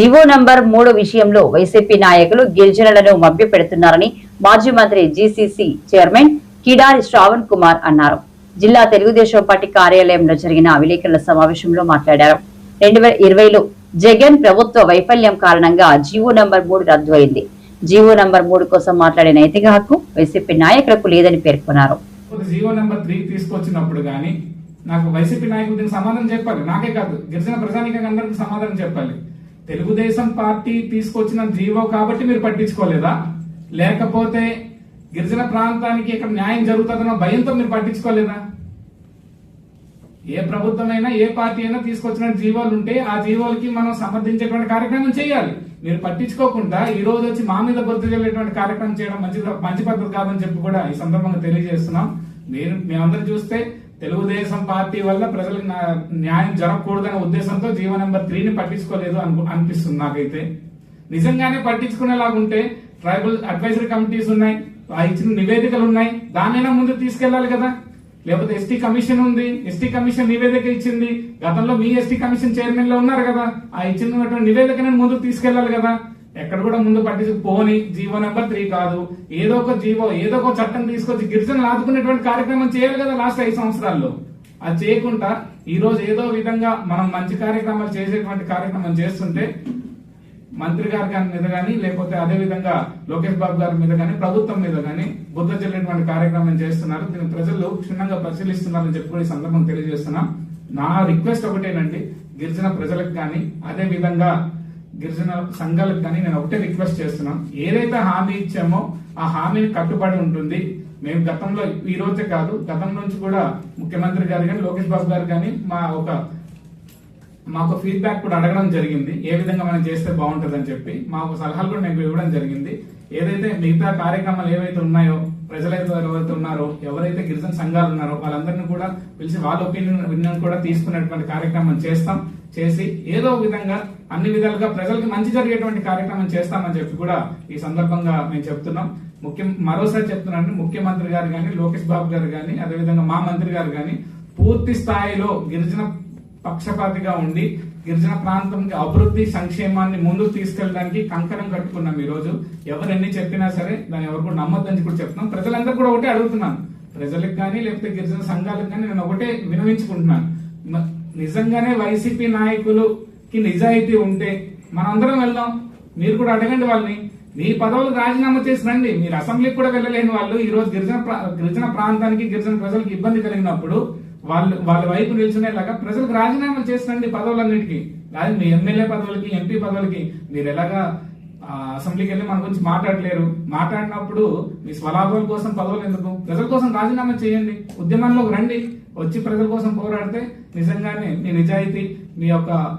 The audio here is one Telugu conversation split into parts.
జీవో నంబర్ మూడు విషయంలో వైసీపీ నాయకులు గిరిజనులను మభ్యపెడుతున్నారని మాజీ మంత్రి జీసీసీ చైర్మన్ కిడారి శ్రావణ్ కుమార్ అన్నారు. జిల్లా తెలుగుదేశం పార్టీ కార్యాలయంలో జరిగిన విలేకరుల సమావేశంలో మాట్లాడారు. రెండు వేల ఇరవైలో జగన్ ప్రభుత్వ వైఫల్యం కారణంగా జీవో నంబర్ మూడు రద్దు అయింది. జీవో నంబర్ మూడు కోసం మాట్లాడే నైతిక హక్కు వైసీపీ నాయకులకు లేదని పేర్కొన్నారు. జీవో త్రీ తీసుకొచ్చినప్పుడు కానీ నాకు వైసీపీ నాయకులు దీనికి సమాధానం చెప్పాలి. నాకే కాదు. గిరిజన ప్రజానికంగా అందరికీ సమాధానం చెప్పాలి. తెలుగుదేశం పార్టీ తీసుకొచ్చిన జీవో కాబట్టి మీరు పట్టించుకోలేదా? లేకపోతే గిరిజన ప్రాంతానికి ఇక్కడ న్యాయం జరుగుతుందన్న భయంతో మీరు పట్టించుకోలేదా? ఏ ప్రభుత్వమైనా ఏ పార్టీ అయినా తీసుకొచ్చిన జీవోలు ఉంటే ఆ జీవోలకి మనం సమర్థించేటువంటి కార్యక్రమం చేయాలి. మీరు పట్టించుకోకుండా ఈ రోజు వచ్చి మా మీద గుర్తు చెల్లేటువంటి కార్యక్రమం చేయడం మంచి మంచి పద్ధతి కాదని చెప్పి కూడా ఈ సందర్భంగా తెలియజేస్తున్నాం. మీరు మేమందరూ చూస్తే తెలుగుదేశం పార్టీ వల్ల ప్రజలకు నా- న్యాయం జరగకూడదనే ఉద్దేశంతో జీవో నెంబర్ త్రీని పట్టించుకోలేదు అను అనిపిస్తుంది నాకైతే. నిజంగానే పట్టించుకునేలాగా ఉంటే ట్రైబల్ అడ్వైజరీ కమిటీస్ ఉన్నాయి ఆ ఇచ్చిన నివేదికలు ఉన్నాయి దానైనా ముందు తీసుకెళ్ళాలి కదా. లేకపోతే ఎస్టీ కమిషన్ ఉంది ఎస్టీ కమిషన్ నివేదిక ఇచ్చింది గతంలో మీ ఎస్టీ కమిషన్ చైర్మన్లో ఉన్నారు కదా ఆ ఇచ్చినటువంటి నివేదికను ముందుకు తీసుకెళ్ళాలి కదా. ఎక్కడ కూడా ముందు పట్టించు పోని జీవో నెంబర్ త్రీ కాదు. ఏదో ఒక జీవో ఏదో ఒక చట్టం తీసుకొచ్చి గిరిజనులు ఆదుకునేటువంటి కార్యక్రమం చేయాలి కదా లాస్ట్ ఐదు సంవత్సరాల్లో. అది చేయకుండా ఈ రోజు ఏదో విధంగా మనం మంచి కార్యక్రమాలు చేసేటువంటి కార్యక్రమం చేస్తుంటే మంత్రి గారి గారి మీద కానీ లేకపోతే అదే విధంగా లోకేష్ బాబు గారి మీద కానీ ప్రభుత్వం మీద కానీ బుద్ధ చెల్లేటువంటి కార్యక్రమం చేస్తున్నారు. దీన్ని ప్రజలు క్షుణ్ణంగా పరిశీలిస్తున్నారని చెప్పి కూడా ఈ సందర్భం తెలియజేస్తున్నాం. నా రిక్వెస్ట్ ఒకటేనండి గిరిజన ప్రజలకు కానీ అదే విధంగా గిరిజన సంఘాలకు కానీ నేను ఒకటే రిక్వెస్ట్ చేస్తున్నాను ఏదైతే హామీ ఇచ్చామో ఆ హామీని కట్టుబడి ఉంటుంది. మేము గతంలో ఈ రోజే కాదు గతం నుంచి కూడా ముఖ్యమంత్రి గారు కానీ లోకేష్ బాబు గారు కానీ మా ఒక మాకు ఫీడ్బ్యాక్ కూడా అడగడం జరిగింది. ఏ విధంగా మనం చేస్తే బాగుంటుంది అని చెప్పి మాకు సలహాలు కూడా మేము ఇవ్వడం జరిగింది. ఏదైతే మిగతా కార్యక్రమాలు ఏవైతే ఉన్నాయో ప్రజలైతే ఎవరైతే ఉన్నారో ఎవరైతే గిరిజన సంఘాలు ఉన్నారో వాళ్ళందరినీ కూడా పిలిచి వాళ్ళ ఒపీనియన్ విన్నర్ కూడా తీసుకునేటువంటి కార్యక్రమం చేస్తాం. చేసి ఏదో విధంగా అన్ని విధాలుగా ప్రజలకు మంచి జరిగేటువంటి కార్యక్రమం చేస్తామని చెప్పి కూడా ఈ సందర్భంగా మేము చెప్తున్నాం. ముఖ్యం మరోసారి చెప్తున్నాను ముఖ్యమంత్రి గారు కానీ లోకేష్ బాబు గారు కానీ అదేవిధంగా మా మంత్రి గారు కానీ పూర్తి స్థాయిలో గిరిజన పక్షపాతిగా ఉండి గిరిజన ప్రాంతంకి అభివృద్ధి సంక్షేమాన్ని ముందుకు తీసుకెళ్ళడానికి కంకణం కట్టుకున్నాం ఈరోజు ఎవరు ఎన్ని చెప్పినా సరే దాన్ని ఎవరు కూడా నమ్మద్దని కూడా చెప్తున్నాం. ప్రజలందరూ కూడా ఒకటే అడుగుతున్నాను. ప్రజలకు కానీ లేకపోతే గిరిజన సంఘాలకు కానీ నేను ఒకటే వినవించుకుంటున్నాను. నిజంగానే వైసీపీ నాయకులకి నిజాయితీ ఉంటే మనందరం వెళ్దాం. మీరు కూడా అడగండి వాళ్ళని. మీ పదవులు రాజీనామా చేసి రండి మీరు అసెంబ్లీకి కూడా వెళ్ళలేని వాళ్ళు ఈ రోజు గిరిజన ప్రా- గిరిజన ప్రాంతానికి గిరిజన ప్రజలకు ఇబ్బంది కలిగినప్పుడు వాళ్ళు వాళ్ళ వైపు నిల్చునేలాగా ప్రజలకు రాజీనామాలు చేసి రండి పదవులన్నిటికీ. లేదా మీ ఎమ్మెల్యే పదవులకి ఎంపీ పదవులకి మీరు ఎలాగా అసెంబ్లీకి వెళ్ళి మన గురించి మాట్లాడలేరు. మాట్లాడినప్పుడు మీ స్వలాభాల కోసం పదవులు ఎందుకు? ప్రజల కోసం రాజీనామా చేయండి. ఉద్యమంలోకి రండి. వచ్చి ప్రజల కోసం పోరాడితే నిజంగానే మీ నిజాయితీ మీ యొక్క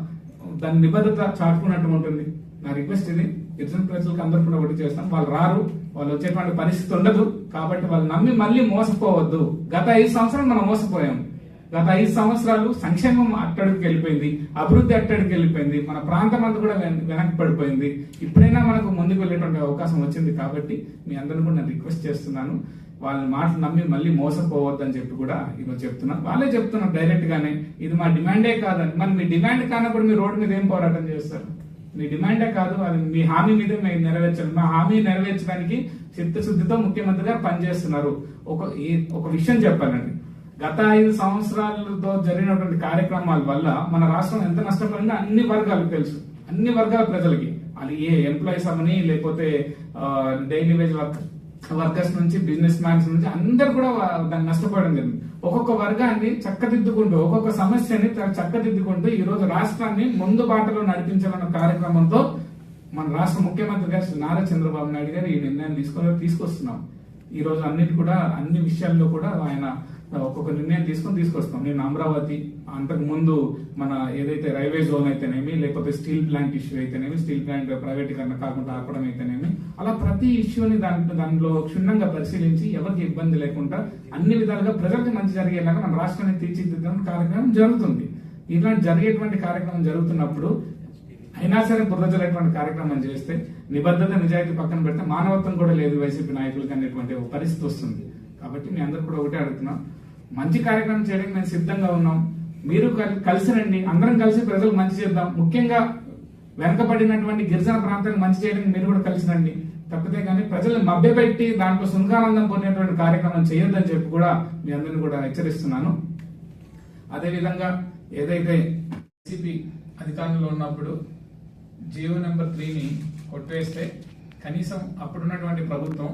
దాని నిబద్ధత చాటుకున్నట్టు ఉంటుంది. నా రిక్వెస్ట్ ఇది. గిరిజన ప్రజలకు అందరూ కూడా ఒకటి చేస్తాం. వాళ్ళు రారు. వాళ్ళు వచ్చేటువంటి పరిస్థితి ఉండదు. కాబట్టి వాళ్ళు నమ్మి మళ్ళీ మోసపోవద్దు. గత ఐదు సంవత్సరం మనం మోసపోయాం. గత ఐదు సంవత్సరాలు సంక్షేమం అట్టడికి వెళ్ళిపోయింది అభివృద్ధి అట్టడికి వెళ్ళిపోయింది మన ప్రాంతం అంతా కూడా వెనక్కి పడిపోయింది. ఇప్పుడైనా మనకు ముందుకు వెళ్ళేటువంటి అవకాశం వచ్చింది కాబట్టి మీ అందరిని కూడా నేను రిక్వెస్ట్ చేస్తున్నాను. వాళ్ళని మాటలు నమ్మి మళ్ళీ మోసపోవద్దని చెప్పి కూడా ఈరోజు చెప్తున్నాను వాళ్ళే చెప్తున్నారు డైరెక్ట్ గానే ఇది మా డిమాండే కాదని. మరి మీ డిమాండ్ కానప్పుడు మీ రోడ్డు మీద ఏం పోరాటం చేస్తారు? మీ డిమాండే కాదు అది మీ హామీ మీద మేము నెరవేర్చాలి మా హామీ నెరవేర్చడానికి చిత్తశుద్ధితో ముఖ్యమంత్రి గారు పనిచేస్తున్నారు. ఒక ఒక విషయం చెప్పాలండి. గత ఐదు సంవత్సరాలతో జరిగినటువంటి కార్యక్రమాల వల్ల మన రాష్ట్రం ఎంత నష్టపడిందో అన్ని వర్గాలకు తెలుసు. అన్ని వర్గాల ప్రజలకి. అది ఏ ఎంప్లాయీస్ అవని లేకపోతే డైలీ వేజ్ వర్క్ వర్కర్స్ నుంచి బిజినెస్ మ్యాన్స్ నుంచి అందరు కూడా దాన్ని నష్టపోవడం జరిగింది. ఒక్కొక్క వర్గాన్ని చక్కదిద్దుకుంటూ ఒక్కొక్క సమస్యని చక్కదిద్దుకుంటూ ఈ రోజు రాష్ట్రాన్ని ముందు బాటలో నడిపించాలన్న కార్యక్రమంతో మన రాష్ట్ర ముఖ్యమంత్రి గారు శ్రీ నారా చంద్రబాబు నాయుడు గారు ఈ నిర్ణయం తీసుకొని తీసుకొస్తున్నాం. ఈ రోజు అన్నిటి కూడా అన్ని విషయాల్లో కూడా ఆయన ఒక్కొక్క నిర్ణయం తీసుకొని తీసుకొస్తాం. నేను అమరావతి అంతకు ముందు మన ఏదైతే రైల్వే జోన్ అయితేనేమి లేకపోతే స్టీల్ ప్లాంట్ ఇష్యూ అయితేనేమి స్టీల్ ప్లాంట్ ప్రైవేటీకరణ కాకుండా ఆపడం అయితేనేమి అలా ప్రతి ఇష్యూని దాంట్లో దానిలో క్షుణ్ణంగా పరిశీలించి ఎవరికి ఇబ్బంది లేకుండా అన్ని విధాలుగా ప్రజలకు మంచి జరిగేలాగా మన రాష్ట్రాన్ని తీర్చిదిద్దడం కార్యక్రమం జరుగుతుంది. ఇలాంటి జరిగేటువంటి కార్యక్రమం జరుగుతున్నప్పుడు అయినా సరే బుర్రజలేటువంటి కార్యక్రమం చేస్తే నిబద్ధత నిజాయితీ పక్కన పెడితే మానవత్వం కూడా లేదు వైసీపీ నాయకులకు అనేటువంటి పరిస్థితి వస్తుంది. కాబట్టి మీ అందరు కూడా ఒకటే అడుగుతున్నాం మంచి కార్యక్రమం చేయడానికి మేము సిద్ధంగా ఉన్నాం. మీరు కలిసి రండి. అందరం కలిసి ప్రజలకు మంచి చేద్దాం. ముఖ్యంగా వెనకబడినటువంటి గిరిజన ప్రాంతానికి మంచి చేయడానికి మీరు కూడా కలిసి రండి. తప్పితే కానీ ప్రజల్ని మభ్యపెట్టి దాంట్లో సుంకానందం పొందేటువంటి కార్యక్రమం చేయొద్దని చెప్పి కూడా మీ అందరిని కూడా హెచ్చరిస్తున్నాను. అదేవిధంగా ఏదైతే వైసీపీ అధికారంలో ఉన్నప్పుడు జియో నెంబర్ త్రీని కొట్టివేస్తే కనీసం అప్పుడున్నటువంటి ప్రభుత్వం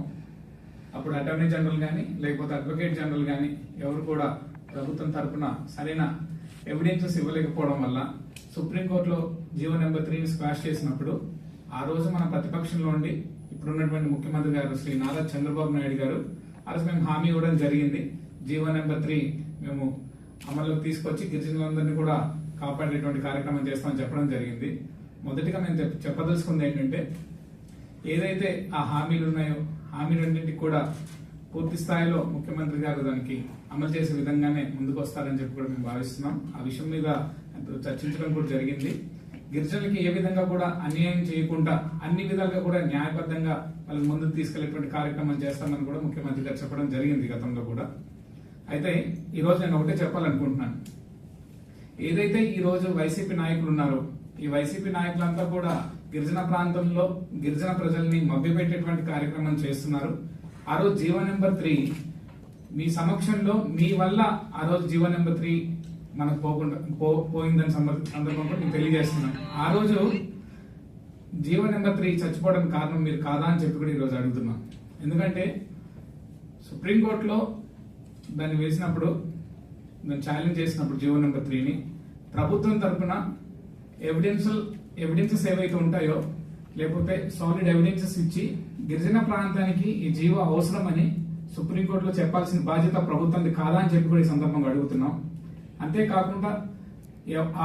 అప్పుడు అటార్నీ జనరల్ కానీ లేకపోతే అడ్వకేట్ జనరల్ కానీ ఎవరు కూడా ప్రభుత్వం తరపున సరైన ఎవిడెన్సెస్ ఇవ్వలేకపోవడం వల్ల సుప్రీంకోర్టులో జీవో నెంబర్ త్రీని స్క్వాష్ చేసినప్పుడు ఆ రోజు మన ప్రతిపక్షంలో ఉండి ఇప్పుడున్నటువంటి ముఖ్యమంత్రి గారు శ్రీ నారా చంద్రబాబు నాయుడు గారు ఆ రోజు మేము హామీ ఇవ్వడం జరిగింది. జీవో నెంబర్ త్రీ మేము అమల్లోకి తీసుకొచ్చి గిరిజనులందరినీ కూడా కాపాడేటువంటి కార్యక్రమం చేస్తామని చెప్పడం జరిగింది. మొదటిగా మేము చెప్పదలుచుకుంది ఏంటంటే ఏదైతే ఆ హామీలు ఉన్నాయో హామీలన్నింటికి కూడా పూర్తి స్థాయిలో ముఖ్యమంత్రి గారు దానికి అమలు చేసే విధంగానే ముందుకు వస్తారని చెప్పి కూడా మేము భావిస్తున్నాం. ఆ విషయం మీద చర్చించడం కూడా జరిగింది. గిరిజనులకి ఏ విధంగా కూడా అన్యాయం చేయకుండా అన్ని విధాలుగా కూడా న్యాయబద్ధంగా వాళ్ళని ముందుకు తీసుకెళ్ళేటువంటి కార్యక్రమం చేస్తామని కూడా ముఖ్యమంత్రి గారు చెప్పడం జరిగింది గతంలో కూడా. అయితే ఈ రోజు నేను ఒకటే చెప్పాలనుకుంటున్నాను. ఏదైతే ఈ రోజు వైసీపీ నాయకులు ఉన్నారో ఈ వైసీపీ నాయకులంతా కూడా గిరిజన ప్రాంతంలో గిరిజన ప్రజల్ని మభ్యపెట్టేటువంటి కార్యక్రమం చేస్తున్నారు. ఆ రోజు జీవో నెంబర్ త్రీ మీ సమక్షంలో మీ వల్ల ఆ రోజు జీవో నెంబర్ త్రీ మనకు పోకుండా పో పోయిందని సందర్భంలో నేను తెలియజేస్తున్నాను ఆ రోజు జీవో నెంబర్ త్రీ చచ్చిపోవడం కారణం మీరు కాదా అని చెప్పి కూడా ఈరోజు అడుగుతున్నాం. ఎందుకంటే సుప్రీంకోర్టులో దాన్ని వేసినప్పుడు దాన్ని ఛాలెంజ్ చేసినప్పుడు జీవో నెంబర్ త్రీని ప్రభుత్వం తరఫున ఎవిడెన్షియల్ ఎవిడెన్సెస్ ఏవైతే ఉంటాయో లేకపోతే సాలిడ్ ఎవిడెన్సెస్ ఇచ్చి గిరిజన ప్రాంతానికి ఈ జీవో అవసరమని సుప్రీంకోర్టులో చెప్పాల్సిన బాధ్యత ప్రభుత్వంది కాదా అని చెప్పి కూడా ఈ సందర్భంగా అడుగుతున్నాం. అంతేకాకుండా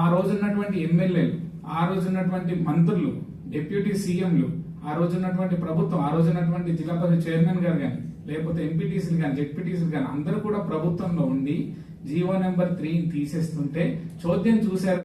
ఆ రోజు ఉన్నటువంటి ఎమ్మెల్యేలు ఆ రోజు ఉన్నటువంటి మంత్రులు డిప్యూటీ సీఎంలు ఆ రోజు ఉన్నటువంటి ప్రభుత్వం ఆ రోజు ఉన్నటువంటి జిల్లా పరిషత్ చైర్మన్ గారు కానీ లేకపోతే ఎంపీటీసీలు కానీ జెడ్పీటీసీలు కానీ అందరూ కూడా ప్రభుత్వంలో ఉండి జీవో నెంబర్ త్రీని తీసేస్తుంటే చోద్యం చూశారు.